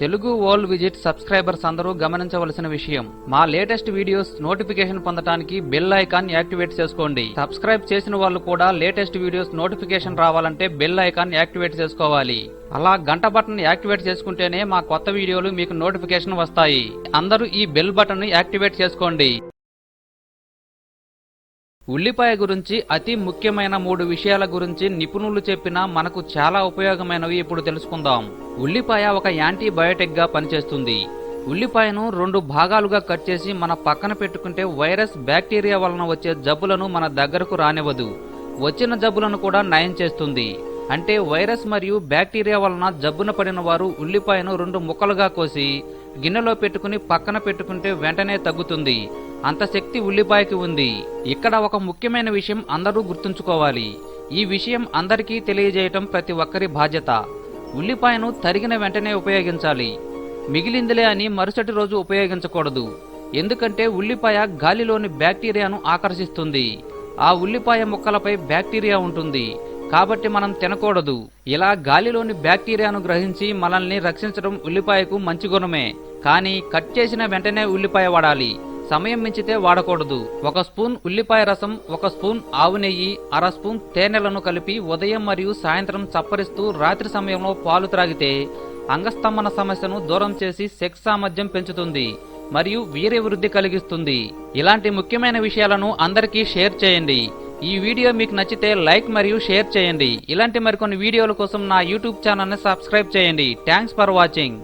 Telugu world visit subscribers అందరూ గమనించవలసిన విషయం. మా లేటెస్ట్ వీడియోస్ నోటిఫికేషన్ పొందడానికి బెల్ ఐకాన్ యాక్టివేట్ చేసుకోండి. సబ్స్క్రైబ్ చేసిన వాళ్ళు కూడా లేటెస్ట్ వీడియోస్ నోటిఫికేషన్ రావాలంటే బెల్ ఐకాన్ యాక్టివేట్ చేసుకోవాలి. అలా గంట బటన్ యాక్టివేట్ చేసుకుంటేనే మా కొత్త వీడియోలు మీకు నోటిఫికేషన్ వస్తాయి. అందరూ ఈ బెల్ బటన్ యాక్టివేట్ చేసుకోండి. ఉల్లిపాయ గురించి అతి ముఖ్యమైన మూడు విషయాల గురించి నిపుణులు చెప్పినా మనకు చాలా ఉపయోగమైనవి ఇప్పుడు తెలుసుకుందాం. ఉల్లిపాయ ఒక యాంటీబయోటిక్గా పనిచేస్తుంది. ఉల్లిపాయను రెండు భాగాలుగా కట్ చేసి మన పక్కన పెట్టుకుంటే వైరస్ బ్యాక్టీరియా వలన వచ్చే జబ్బులను మన దగ్గరకు రానివ్వదు. వచ్చిన జబ్బులను కూడా నయం చేస్తుంది. అంటే వైరస్ మరియు బ్యాక్టీరియా వలన జబ్బున పడిన వారు ఉల్లిపాయను రెండు ముక్కలుగా కోసి గిన్నెలో పెట్టుకుని పక్కన పెట్టుకుంటే వెంటనే తగ్గుతుంది. అంత శక్తి ఉల్లిపాయకి ఉంది. ఇక్కడ ఒక ముఖ్యమైన విషయం అందరూ గుర్తుంచుకోవాలి. ఈ విషయం అందరికీ తెలియజేయటం ప్రతి ఒక్కరి బాధ్యత. ఉల్లిపాయను తరిగిన వెంటనే ఉపయోగించాలి. మిగిలిందిలే అని మరుసటి రోజు ఉపయోగించకూడదు. ఎందుకంటే ఉల్లిపాయ గాలిలోని బ్యాక్టీరియాను ఆకర్షిస్తుంది. ఆ ఉల్లిపాయ ముక్కలపై బ్యాక్టీరియా ఉంటుంది. కాబట్టి మనం తినకూడదు. ఇలా గాలిలోని బ్యాక్టీరియాను గ్రహించి మనల్ని రక్షించడం ఉల్లిపాయకు మంచి గుణమే. కానీ కట్ చేసిన వెంటనే ఉల్లిపాయ వాడాలి. సమయం మించితే వాడకూడదు. ఒక స్పూన్ ఉల్లిపాయ రసం ఒక స్పూన్ ఆవు నెయ్యి అర స్పూన్ తేనెలను కలిపి ఉదయం మరియు సాయంత్రం చప్పరిస్తూ రాత్రి సమయంలో పాలు త్రాగితే అంగస్తంభన సమస్యను దూరం చేసి సెక్స్ సామర్థ్యం పెంచుతుంది మరియు వీర్యవృద్ధి కలిగిస్తుంది. ఇలాంటి ముఖ్యమైన విషయాలను అందరికీ షేర్ చేయండి. ఈ వీడియో మీకు నచ్చితే లైక్ మరియు షేర్ చేయండి. ఇలాంటి మరికొన్ని వీడియోల కోసం నా యూట్యూబ్ ఛానల్ని సబ్స్క్రైబ్ చేయండి. Thanks for watching.